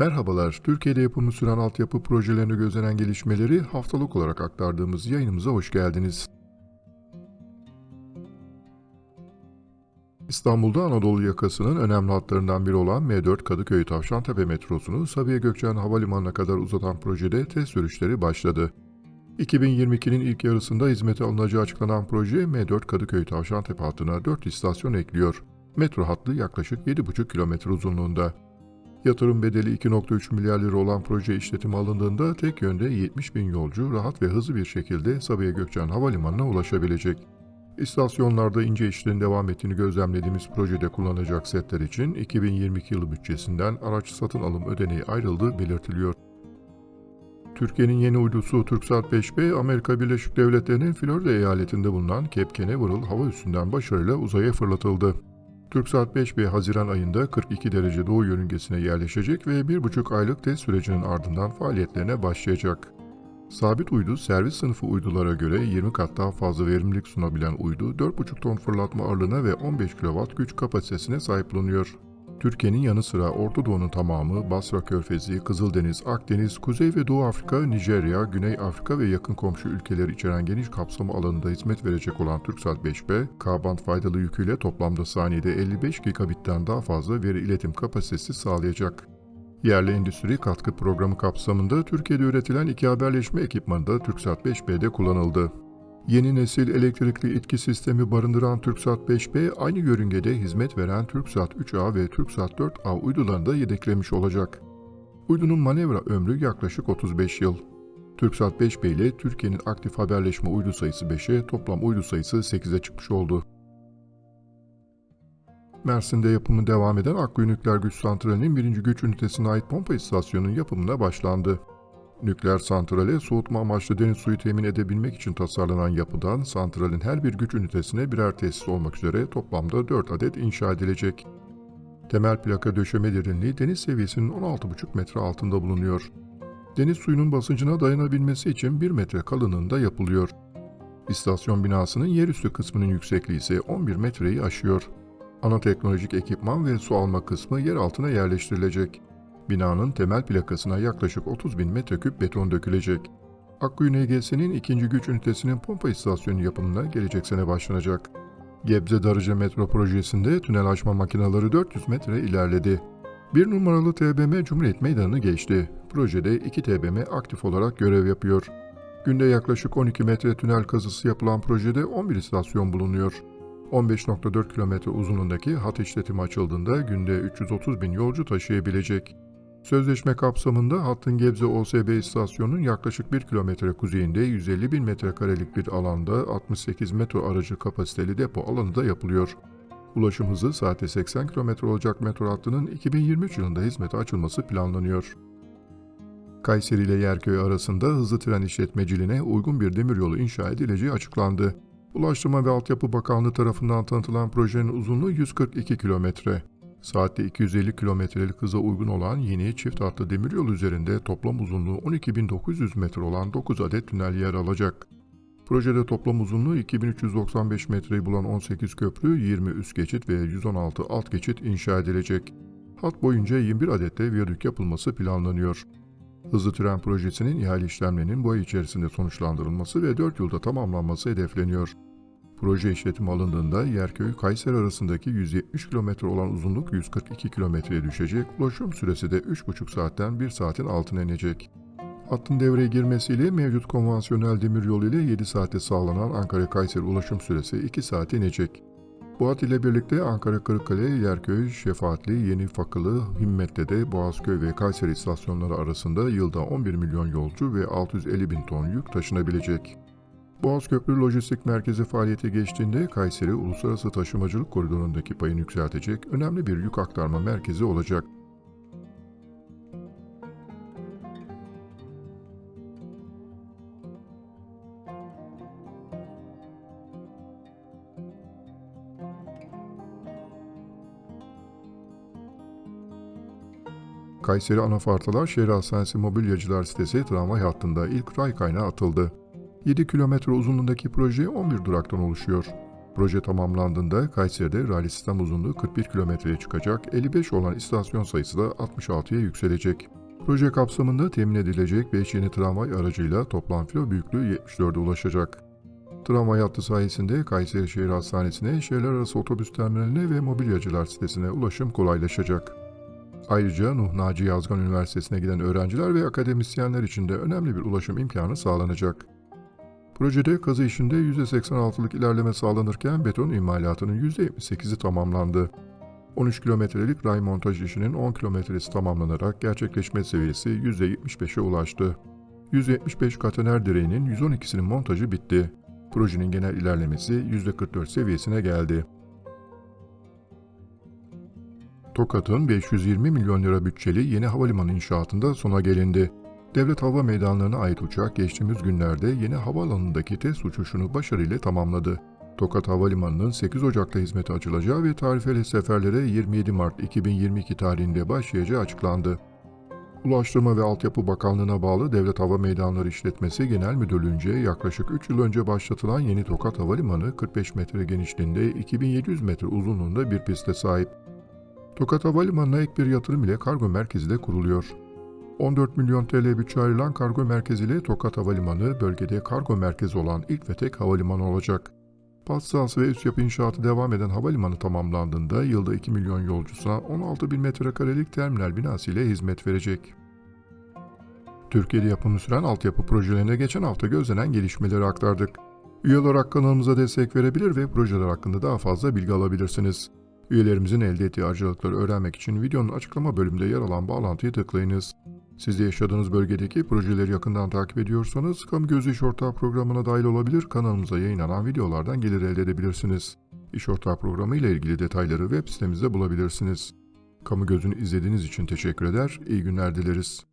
Merhabalar, Türkiye'de yapımı süren altyapı projelerine gözlenen gelişmeleri haftalık olarak aktardığımız yayınımıza hoş geldiniz. İstanbul'da Anadolu yakasının önemli hatlarından biri olan M4 Kadıköy Tavşantepe metrosunu Sabiha Gökçen Havalimanı'na kadar uzatan projede test sürüşleri başladı. 2022'nin ilk yarısında hizmete alınacağı açıklanan proje M4 Kadıköy Tavşantepe hattına 4 istasyon ekliyor. Metro hattı yaklaşık 7,5 kilometre uzunluğunda. Yatırım bedeli 2.3 milyar lira olan proje işletime alındığında tek yönde 70 bin yolcu rahat ve hızlı bir şekilde Sabiha Gökçen Havalimanı'na ulaşabilecek. İstasyonlarda ince işlerin devam ettiğini gözlemlediğimiz projede kullanacak setler için 2022 yılı bütçesinden araç satın alım ödeneği ayrıldığı belirtiliyor. Türkiye'nin yeni uydusu TürkSat 5B, Amerika Birleşik Devletleri'nin Florida eyaletinde bulunan Cape Canaveral hava üssünden başarıyla uzaya fırlatıldı. TürkSat 5B Haziran ayında 42 derece doğu yörüngesine yerleşecek ve 1,5 aylık test sürecinin ardından faaliyetlerine başlayacak. Sabit uydu servis sınıfı uydulara göre 20 kat daha fazla verimlilik sunabilen uydu 4,5 ton fırlatma ağırlığına ve 15 kW güç kapasitesine sahip bulunuyor. Türkiye'nin yanı sıra Orta Doğu'nun tamamı, Basra Körfezi, Kızıldeniz, Akdeniz, Kuzey ve Doğu Afrika, Nijerya, Güney Afrika ve yakın komşu ülkeleri içeren geniş kapsamı alanında hizmet verecek olan Turkcell 5B, K-band faydalı yüküyle toplamda saniyede 55 gigabitten daha fazla veri iletim kapasitesi sağlayacak. Yerli Endüstri Katkı Programı kapsamında Türkiye'de üretilen iki haberleşme ekipmanı da TürkSat 5B'de kullanıldı. Yeni nesil elektrikli itki sistemi barındıran TürkSat 5B aynı yörüngede hizmet veren TürkSat 3A ve TürkSat 4A uydularını da yedeklemiş olacak. Uydunun manevra ömrü yaklaşık 35 yıl. TürkSat 5B ile Türkiye'nin aktif haberleşme uydu sayısı 5'e, toplam uydu sayısı 8'e çıkmış oldu. Mersin'de yapımı devam eden Akkuyu Nükleer Güç Santrali'nin birinci güç ünitesine ait pompa istasyonunun yapımına başlandı. Nükleer santrale soğutma amaçlı deniz suyu temin edebilmek için tasarlanan yapıdan santralin her bir güç ünitesine birer tesis olmak üzere toplamda 4 adet inşa edilecek. Temel plaka döşeme derinliği deniz seviyesinin 16,5 metre altında bulunuyor. Deniz suyunun basıncına dayanabilmesi için 1 metre kalınlığında yapılıyor. İstasyon binasının yerüstü kısmının yüksekliği ise 11 metreyi aşıyor. Ana teknolojik ekipman ve su alma kısmı yer altına yerleştirilecek. Binanın temel plakasına yaklaşık 30 bin metreküp beton dökülecek. Akkuyu NGS'nin ikinci güç ünitesinin pompa istasyonu yapımına gelecek sene başlanacak. Gebze Darıca metro projesinde tünel açma makineleri 400 metre ilerledi. Bir numaralı TBM Cumhuriyet Meydanı'nı geçti. Projede 2 TBM aktif olarak görev yapıyor. Günde yaklaşık 12 metre tünel kazısı yapılan projede 11 istasyon bulunuyor. 15.4 kilometre uzunluğundaki hat işletimi açıldığında günde 330 bin yolcu taşıyabilecek. Sözleşme kapsamında hattın Gebze OSB istasyonunun yaklaşık 1 kilometre kuzeyinde 150 bin metrekarelik bir alanda 68 metro aracı kapasiteli depo alanı da yapılıyor. Ulaşım hızı saatte 80 km olacak metro hattının 2023 yılında hizmete açılması planlanıyor. Kayseri ile Yerköy arasında hızlı tren işletmeciliğine uygun bir demiryolu inşa edileceği açıklandı. Ulaştırma ve Altyapı Bakanlığı tarafından tanıtılan projenin uzunluğu 142 kilometre. Saatte 250 kilometrelik hıza uygun olan yeni çift hatlı demiryolu üzerinde toplam uzunluğu 12.900 metre olan 9 adet tünel yer alacak. Projede toplam uzunluğu 2395 metreyi bulan 18 köprü, 20 üst geçit ve 116 alt geçit inşa edilecek. Hat boyunca 21 adet de viyadük yapılması planlanıyor. Hızlı tren projesinin ihale işlemlerinin bu ay içerisinde sonuçlandırılması ve 4 yılda tamamlanması hedefleniyor. Proje işletime alındığında Yerköy-Kayseri arasındaki 170 km olan uzunluk 142 kilometreye düşecek, ulaşım süresi de 3,5 saatten 1 saatin altına inecek. Hattın devreye girmesiyle mevcut konvansiyonel demiryolu ile 7 saatte sağlanan Ankara-Kayseri ulaşım süresi 2 saate inecek. Bu hat ile birlikte Ankara-Kırıkkale, Yerköy, Şefaatli, Yeni Fakılı, Himmet'te Boğazköy ve Kayseri istasyonları arasında yılda 11 milyon yolcu ve 650 bin ton yük taşınabilecek. Boğaz Köprü Lojistik Merkezi faaliyete geçtiğinde Kayseri Uluslararası Taşımacılık Koridoru'ndaki payını yükseltecek önemli bir yük aktarma merkezi olacak. Kayseri Anafartalar Şehir Hastanesi Mobilyacılar sitesi tramvay hattında ilk ray kaynağı atıldı. 7 kilometre uzunluğundaki proje 11 duraktan oluşuyor. Proje tamamlandığında Kayseri'de raylı sistem uzunluğu 41 kilometreye çıkacak, 55 olan istasyon sayısı da 66'ya yükselecek. Proje kapsamında temin edilecek 5 yeni tramvay aracıyla toplam filo büyüklüğü 74'e ulaşacak. Tramvay hattı sayesinde Kayseri Şehir Hastanesi'ne, şehirler arası otobüs terminaline ve mobilyacılar sitesine ulaşım kolaylaşacak. Ayrıca Nuh Naci Yazgan Üniversitesi'ne giden öğrenciler ve akademisyenler için de önemli bir ulaşım imkanı sağlanacak. Projede kazı işinde %86'lık ilerleme sağlanırken beton imalatının %78'i tamamlandı. 13 kilometrelik ray montaj işinin 10 kilometresi tamamlanarak gerçekleşme seviyesi %75'e ulaştı. 175 katener direğinin 112'sinin montajı bitti. Projenin genel ilerlemesi %44 seviyesine geldi. Tokat'ın 520 milyon lira bütçeli yeni havalimanı inşaatında sona gelindi. Devlet Hava Meydanları'na ait uçak geçtiğimiz günlerde yeni havaalanındaki test uçuşunu başarıyla tamamladı. Tokat Havalimanı'nın 8 Ocak'ta hizmete açılacağı ve tarifeli seferlere 27 Mart 2022 tarihinde başlayacağı açıklandı. Ulaştırma ve Altyapı Bakanlığı'na bağlı Devlet Hava Meydanları İşletmesi Genel Müdürlüğü'nce yaklaşık 3 yıl önce başlatılan yeni Tokat Havalimanı 45 metre genişliğinde 2700 metre uzunluğunda bir piste sahip. Tokat Havalimanı'na ek bir yatırım ile kargo merkezi de kuruluyor. 14 milyon TL bütçe ayrılan kargo merkezi ile Tokat Havalimanı bölgede kargo merkezi olan ilk ve tek havalimanı olacak. Sahası ve üst yapı inşaatı devam eden havalimanı tamamlandığında yılda 2 milyon yolcusuna 16 bin metrekarelik terminal binası ile hizmet verecek. Türkiye'de yapımı süren altyapı projelerine geçen hafta gözlenen gelişmeleri aktardık. Üye olarak kanalımıza destek verebilir ve projeler hakkında daha fazla bilgi alabilirsiniz. Üyelerimizin elde ettiği harcılıkları öğrenmek için videonun açıklama bölümünde yer alan bağlantıyı tıklayınız. Siz de yaşadığınız bölgedeki projeleri yakından takip ediyorsanız Kamu Gözü İş Ortağı programına dahil olabilir, kanalımıza yayınlanan videolardan gelir elde edebilirsiniz. İş Ortağı programı ile ilgili detayları web sitemizde bulabilirsiniz. Kamu Gözü'nü izlediğiniz için teşekkür eder, iyi günler dileriz.